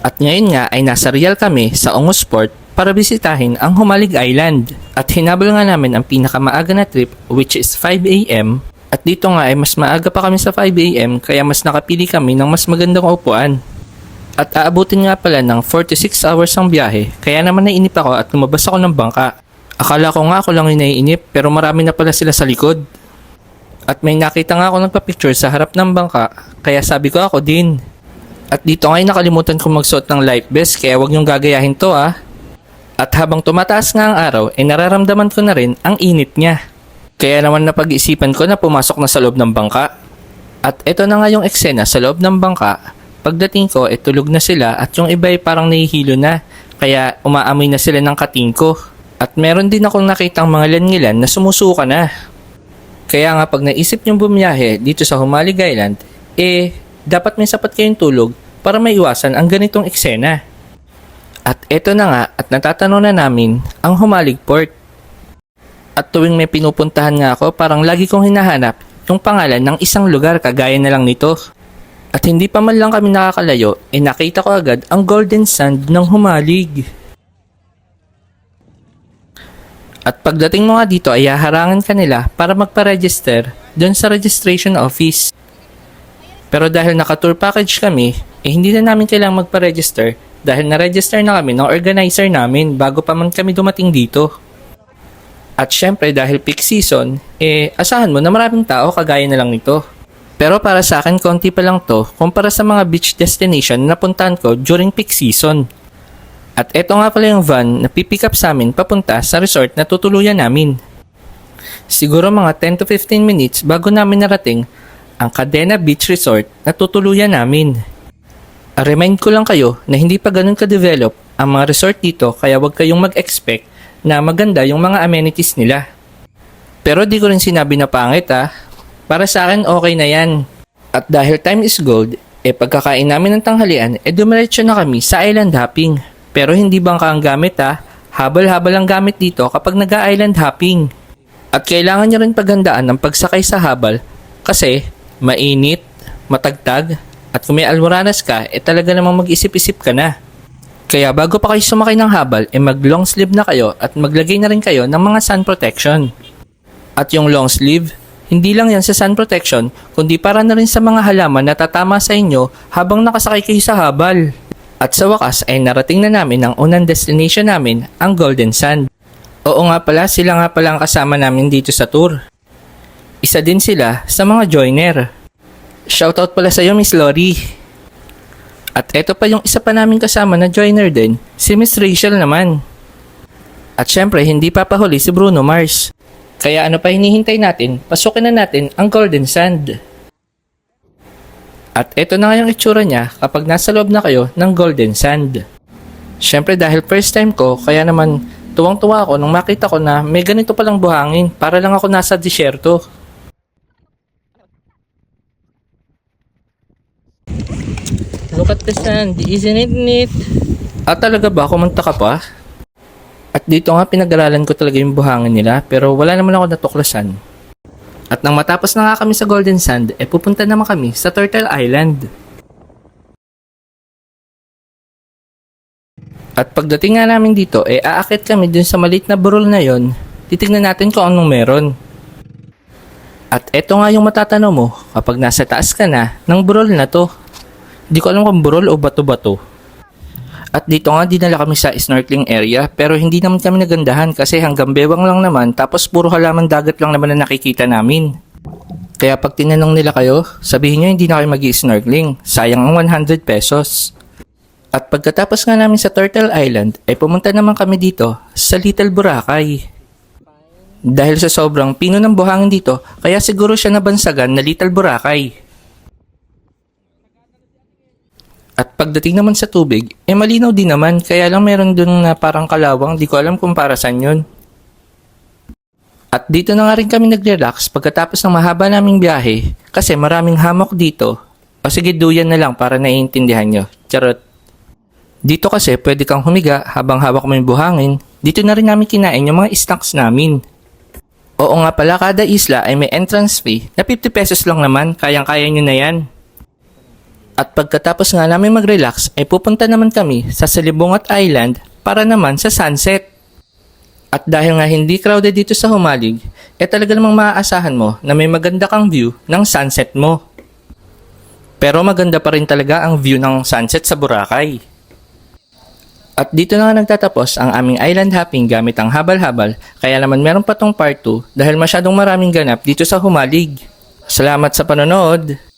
At ngayon nga ay nasa Real kami sa Ongosport para bisitahin ang Humalig Island. At hinabol nga namin ang pinakamaaga na trip which is 5am. At dito nga ay mas maaga pa kami sa 5am kaya mas nakapili kami ng mas magandang upuan. At aabutin nga pala ng 46 hours ang biyahe kaya naman nainip ako at lumabas ako ng bangka. Akala ko nga ako lang yung pero marami na pala sila sa likod. At may nakita nga ako nagpa-picture sa harap ng bangka kaya sabi ko ako din. At dito nga ay nakalimutan kong magsuot ng life vest kaya wag niyong gagayahin to ah. At habang tumataas nga ang araw, ay nararamdaman ko na rin ang init niya. Kaya naman napag-isipan ko na pumasok na sa loob ng bangka. At ito na nga yung eksena sa loob ng bangka. Pagdating ko, eh tulog na sila at yung iba ay parang nahihilo na. Kaya umaamoy na sila ng kating ko. At meron din akong nakitang mga langilan na sumusuka na. Kaya nga pag naisip niyong bumiyahe dito sa Humalig Island, eh dapat may sapat kayong tulog para maiwasan ang ganitong eksena. At eto na nga at natatanong na namin ang Humalig Port. At tuwing may pinupuntahan nga ako, parang lagi kong hinahanap yung pangalan ng isang lugar kagaya na lang nito. At hindi pa man lang kami nakakalayo, eh nakita ko agad ang golden sand ng Humalig. At pagdating mo nga dito ay haharangan ka nila para magpa-register doon sa registration office. Pero dahil naka-tour package kami, eh hindi na namin kailangang magpa-register dahil na-register na kami ng organizer namin bago pa man kami dumating dito. At syempre dahil peak season, eh asahan mo na maraming tao kagaya na lang nito. Pero para sa akin, konti pa lang to kumpara sa mga beach destination na napuntahan ko during peak season. At eto nga pala yung van na pipick up sa amin papunta sa resort na tutuluyan namin. Siguro mga 10 to 15 minutes bago namin narating ang Cadena Beach Resort na tutuluyan namin. Remind ko lang kayo na hindi pa ganun ka-develop ang mga resort dito kaya wag kayong mag-expect na maganda yung mga amenities nila. Pero di ko rin sinabi na pangit ah. Para sa akin okay na yan. At dahil time is gold, eh pagkakain namin ng tanghalian, eh dumiretso na kami sa island hopping. Pero hindi bangka ang gamit ah. Habal-habal ang gamit dito kapag nag-island hopping. At kailangan nyo rin paghandaan ng pagsakay sa habal kasi mainit, matagtag, at kung may almoranas ka, eh talaga namang mag-isip-isip ka na. Kaya bago pa kayo sumakay ng habal, eh mag long sleeve na kayo at maglagay na rin kayo ng mga sun protection. At yung long sleeve, hindi lang yan sa sun protection, kundi para na rin sa mga halaman na tatama sa inyo habang nakasakay kayo sa habal. At sa wakas ay narating na namin ang unang destination namin, ang Golden Sand. Oo nga pala, sila nga pala ang kasama namin dito sa tour. Isa din sila sa mga joiner. Shoutout pala sa iyo, Miss Lori. At eto pa yung isa pa namin kasama na joiner din, si Miss Rachel naman. At syempre, hindi papahuli si Bruno Mars. Kaya ano pa hinihintay natin, pasukin na natin ang Golden Sand. At eto na nga yung itsura niya kapag nasa loob na kayo ng Golden Sand. Syempre dahil first time ko, kaya naman tuwang-tuwa ako nung makita ko na may ganito palang buhangin para lang ako nasa disyerto. Look at the sand, isn't it neat? At talaga ba, kumanta ka pa? At dito nga pinag-aralan ko talaga yung buhangin nila pero wala naman ako natuklasan. At nang matapos na nga kami sa Golden Sand, eh pupunta naman kami sa Turtle Island. At pagdating nga namin dito, eh aakit kami dun sa maliit na burol na yon. Titignan natin kung anong meron. At eto nga yung matatanong mo kapag nasa taas ka na ng burol na to. Di ko alam kung burol o bato-bato. At dito nga dinala kami sa snorkeling area pero hindi naman kami nagandahan kasi hanggang bewang lang naman tapos puro halaman dagat lang naman na nakikita namin. Kaya pag tinanong nila kayo, sabihin nyo hindi na kayo mag snorkeling Sayang ang 100 pesos. At pagkatapos nga namin sa Turtle Island, ay pumunta naman kami dito sa Little Boracay. Dahil sa sobrang pino ng buhangin dito, kaya siguro siya nabansagan na Little Boracay. At pagdating naman sa tubig, eh malinaw din naman, kaya lang meron dun na parang kalawang, di ko alam kung para saan yun. At dito na nga rin kami nag-relax pagkatapos ng mahaba naming biyahe, kasi maraming hammock dito. O sige, duyan na lang para naiintindihan nyo. Charot. Dito kasi pwede kang humiga habang hawak mo yung buhangin. Dito na rin namin kinain yung mga snacks namin. Oo nga pala, kada isla ay may entrance fee na 50 pesos lang naman, kayang-kaya nyo na yan. At pagkatapos nga namin mag-relax, ay pupunta naman kami sa Salibungat Island para naman sa sunset. At dahil nga hindi crowded dito sa Humalig, eh talaga namang maaasahan mo na may maganda kang view ng sunset mo. Pero maganda pa rin talaga ang view ng sunset sa Boracay. At dito na nga nagtatapos ang aming island hopping gamit ang habal-habal, kaya naman meron pa tong part 2 dahil masyadong maraming ganap dito sa Humalig. Salamat sa panonood!